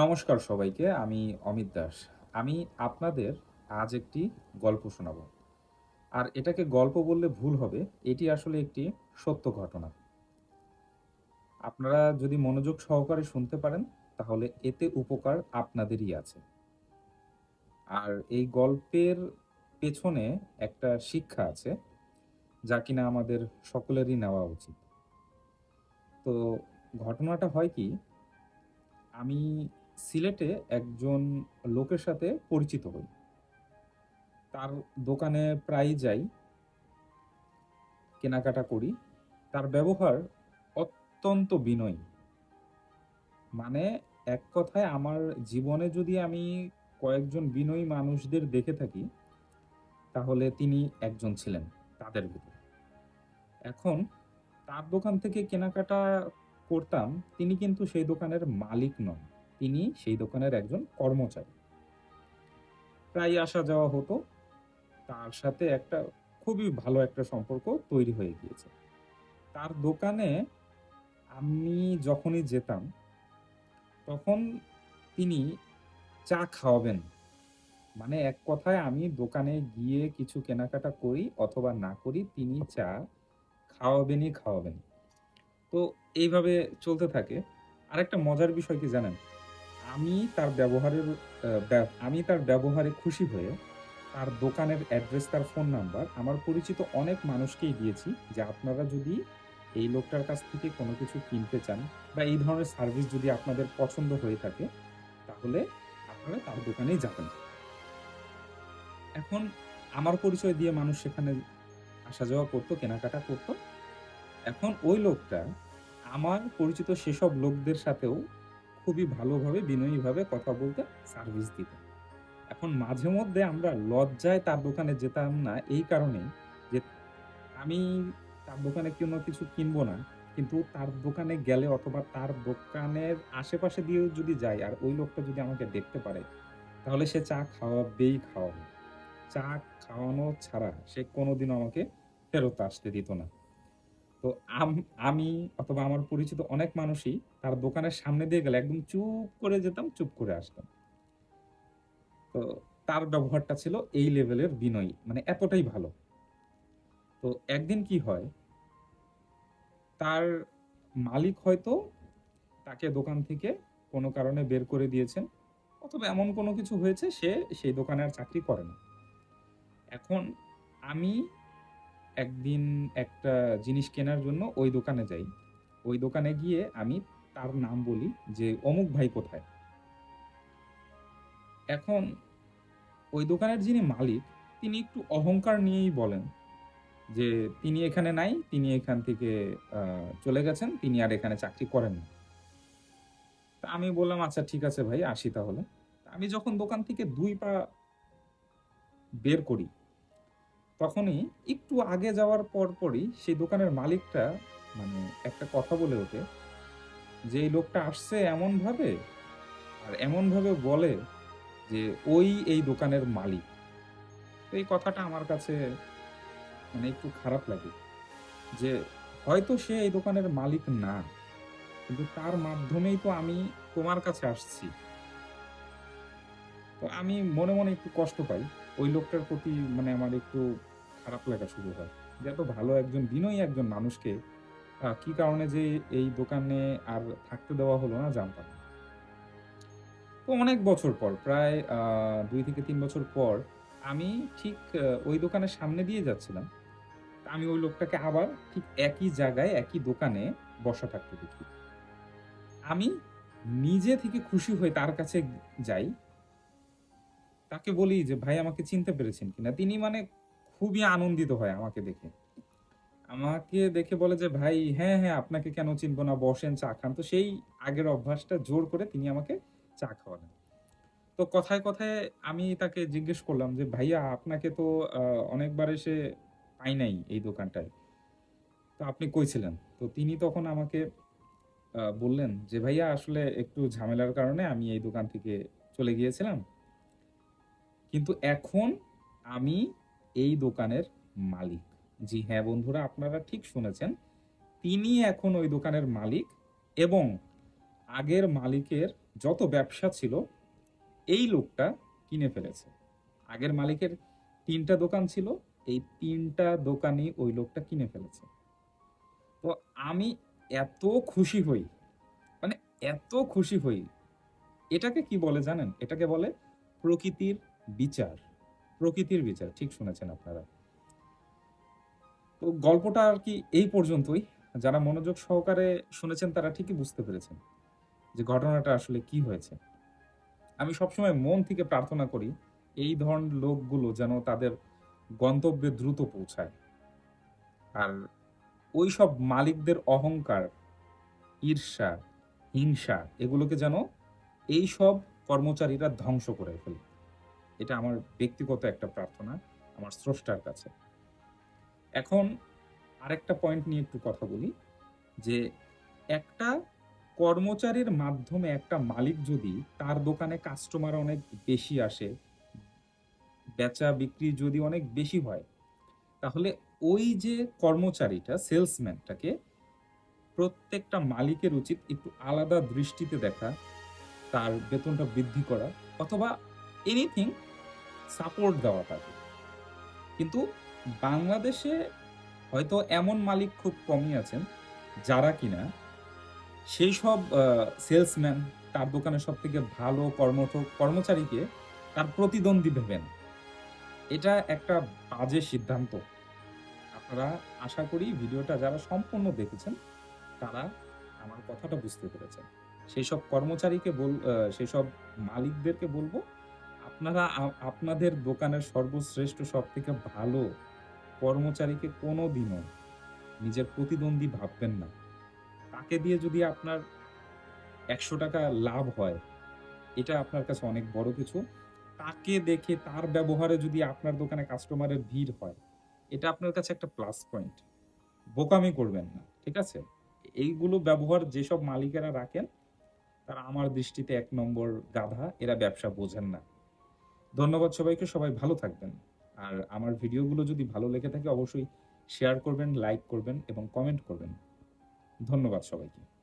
নমস্কার সবাইকে, আমি অমিত দাস। আমি আপনাদের আজ একটি গল্প শোনাব। আর এটাকে গল্প বললে ভুল হবে, এটি আসলে একটি সত্য ঘটনা। আপনারা যদি মনোযোগ সহকারে শুনতে পারেন, তাহলে এতে উপকার আপনাদেরই আছে। আর এই গল্পের পেছনে একটা শিক্ষা আছে, যা কিনা আমাদের সকলেরই নেওয়া উচিত। তো ঘটনাটা হয় কি, আমি সিলেটে একজন লোকের সাথে পরিচিত হই। তার দোকানে প্রায়ই যাই, কেনাকাটা করি। তার ব্যবহার অত্যন্ত বিনয়ী। মানে এক কথায় আমার জীবনে যদি আমি কয়েকজন বিনয়ী মানুষদের দেখে থাকি, তাহলে তিনি একজন ছিলেন তাদের ভিতরে। এখন তার দোকান থেকে কেনাকাটা করতাম, তিনি কিন্তু সেই দোকানের মালিক নন। তিনি সেই দোকানের একজন কর্মচারী। প্রায় আসা যাওয়া হতো। তার সাথে একটা খুবই ভালো একটা সম্পর্ক তৈরি হয়ে গিয়েছে। তার দোকানে আমি যখনই যেতাম, তখন তিনি চা খাওয়াবেন। মানে এক কথায় আমি দোকানে গিয়ে কিছু কেনাকাটা করি অথবা না করি, তিনি চা খাওয়াবেনই খাওয়াবেন তো এইভাবে চলতে থাকে। আরেকটা মজার বিষয় কি জানেন? আমি তার ব্যবহারের আমি তার ব্যবহারে খুশি হয়ে তার দোকানের অ্যাড্রেস, তার ফোন নাম্বার, আমার পরিচিত অনেক মানুষকেই দিয়েছি যে আপনারা যদি এই লোকটার কাছ থেকে কোনো কিছু কিনতে চান বা এই ধরনের সার্ভিস যদি আপনাদের পছন্দ হয়ে থাকে, তাহলে আপনারা তার দোকানেই যাবেন। এখন আমার পরিচয় দিয়ে মানুষ সেখানে আসা যাওয়া করতো, কেনাকাটা করতো। এখন ওই লোকটা আমার পরিচিত সেসব লোকদের সাথেও খুবই ভালোভাবে, বিনয়ীভাবে কথা বলতে সার্ভিস দিত। এখন মাঝে মধ্যে আমরা লজ্জায় তার দোকানে যেতাম না, এই কারণে যে আমি তার দোকানে কোনো কিছু কিনবো না, কিন্তু তার দোকানে গেলে অথবা তার দোকানের আশেপাশে দিয়েও যদি যাই আর ওই লোকটা যদি আমাকে দেখতে পারে, তাহলে সে চা খাওয়াবেই খাওয়াবে। চা খাওয়ানো ছাড়া সে কোনোদিনও আমাকে ফেরত আসতে দিত না। তো আমি অথবা আমার পরিচিত অনেক মানুষই তার দোকানের সামনে দিয়ে গেলে একদম চুপ করে যেতাম, চুপ করে আসতাম। তো তার ব্যবহারটা ছিল এই লেভেলের বিনয়ী মানে এতটাই ভালো। তো একদিন কি হয়, তার মালিক হয়তো তাকে দোকান থেকে কোনো কারণে বের করে দিয়েছেন, অথবা এমন কোনো কিছু হয়েছে সে সেই দোকানে আর চাকরি করে না। এখন আমি একদিন একটা জিনিস কেনার জন্য ওই দোকানে যাই। ওই দোকানে গিয়ে আমি তার নাম বলি যে, অমুক ভাই কোথায়? এখন ওই দোকানের যিনি মালিক, তিনি একটু অহংকার নিয়েই বলেন যে, তিনি এখানে নাই, তিনি এখান থেকে চলে গেছেন, তিনি আর এখানে চাকরি করেন না। তা আমি বললাম আচ্ছা ঠিক আছে ভাই, আসি তাহলে। আমি যখন দোকান থেকে দুই পা বের করি তখনই একটু আগে যাওয়ার পরপরই সেই দোকানের মালিকটা মানে একটা কথা বলে ওঠে, যে এই লোকটা আসছে এমনভাবে আর এমনভাবে বলে যে ওই এই দোকানের মালিক। তো এই কথাটা আমার কাছে মানে একটু খারাপ লাগে যে হয়তো সে এই দোকানের মালিক না, কিন্তু তার মাধ্যমেই তো আমি তোমার কাছে আসছি। তো আমি মনে মনে একটু কষ্ট পাই। ওই লোকটার প্রতি মানে আমার একটু খারাপ লাগা শুরু হয়। যে এত ভালো একজন, বিনয়ী একজন মানুষকে কি কারণে যে এই দোকানে আর থাকতে দেওয়া হলো না জানতাম। তো অনেক বছর পর, প্রায় দুই থেকে তিন বছর পর আমি ঠিক ওই দোকানের সামনে দিয়ে যাচ্ছিলাম। আমি ওই লোকটাকে আবার ঠিক একই জায়গায়, একই দোকানে বসা থাকতে দেখি। আমি নিজে থেকে খুশি হয়ে তার কাছে যাই। তাকে বলি যে, ভাই, আমাকে চিনতে পেরেছেন কিনা? তিনি মানে খুবই আনন্দিত হয় আমাকে দেখে। আমাকে দেখে বলে যে, ভাই হ্যাঁ হ্যাঁ আপনাকে কেন চিনবো না? বসেন, চা খান। তো সেই আগের অভ্যাসটা জোর করে তিনি আমাকে চা খাওয়ালেন। তো কথায় কথায় আমি তাকে জিজ্ঞেস করলাম যে, ভাইয়া, আপনাকে তো অনেকবার এসে পাই নাই এই দোকানটায়। তো আপনি কইছিলেন তো তিনি তখন আমাকে বললেন যে, ভাইয়া, আসলে একটু ঝামেলার কারণে আমি এই দোকান থেকে চলে গিয়েছিলাম। কিন্তু এখন আমি এই দোকানের মালিক। জি হ্যাঁ বন্ধুরা, আপনারা ঠিক শুনেছেন। তিনি এখন ওই দোকানের মালিক এবং আগের মালিকের যত ব্যবসা ছিল, এই লোকটা কিনে ফেলেছে। আগের মালিকের তিনটা দোকান ছিল, এই তিনটা দোকানই ওই লোকটা কিনে ফেলেছে। তো আমি এত খুশি হই মানে এত খুশি হই, এটাকে কি বলে জানেন? এটাকে বলে প্রকৃতির বিচার। প্রকৃতির বিচার, ঠিক শুনেছেন আপনারা। তো গল্পটা আর কি এই পর্যন্তই। যারা মনোযোগ সহকারে শুনেছেন তারা ঠিকই বুঝতে পেরেছেন যে ঘটনাটা আসলে কি হয়েছে। আমি সবসময় মন থেকে প্রার্থনা করি, এই ধরনের লোকগুলো যেন তাদের গন্তব্যে দ্রুত পৌঁছায়। আর ওই সব মালিকদের অহংকার, ঈর্ষা, হিংসা, এগুলোকে যেন এই সব কর্মচারীরা ধ্বংস করে ফেলে। এটা আমার ব্যক্তিগত একটা প্রার্থনা, আমার স্রষ্টার কাছে। এখন আরেকটা পয়েন্ট নিয়ে একটু কথা বলি, যে একটা কর্মচারীর মাধ্যমে একটা মালিক যদি তার দোকানে কাস্টমার অনেক বেশি আসে, বেচা বিক্রি যদি অনেক বেশি হয়, তাহলে ওই যে কর্মচারীটা সেলসম্যানটাকে প্রত্যেকটা মালিকের উচিত একটু আলাদা দৃষ্টিতে দেখা, তার বেতনটা বৃদ্ধি করা, অথবা এনিথিং সাপোর্ট দেওয়া তাকে কিন্তু বাংলাদেশে হয়তো এমন মালিক খুব কমই আছেন, যারা কিনা সেই সব সেলসম্যান তার দোকানে সব থেকে ভালো কর্মঠ কর্মচারীকে তার প্রতিদ্বন্দ্বী ভেবেন। এটা একটা বাজে সিদ্ধান্ত। আপনারা আশা করি ভিডিওটা যারা সম্পূর্ণ দেখেছেন, তারা আমার কথাটা বুঝতে পেরেছেন। সেই সব কর্মচারীকে বল সেই সব মালিকদেরকে বলব আপনারা আপনাদের দোকানের সর্বশ্রেষ্ঠ সব থেকে ভালো কর্মচারীকে কোনো দিনও নিজের প্রতিদ্বন্দ্বী ভাববেন না। তাকে দিয়ে যদি আপনার একশো টাকা লাভ হয়, এটা আপনার কাছে অনেক বড় কিছু। তাকে দেখে তার ব্যবহারে যদি আপনার দোকানে কাস্টমারের ভিড় হয়, এটা আপনার কাছে একটা প্লাস পয়েন্ট বোকামি করবেন না, ঠিক আছে? এইগুলো ব্যবহার যেসব মালিকেরা রাখেন, তারা আমার দৃষ্টিতে এক নম্বর গাধা, এরা ব্যবসা বোঝেন না। ধন্যবাদ সবাইকে, সবাই ভালো থাকবেন। আর আমার ভিডিওগুলো যদি ভালো লেগে থাকে, অবশ্যই শেয়ার করবেন লাইক করবেন এবং কমেন্ট করবেন। ধন্যবাদ সবাইকে।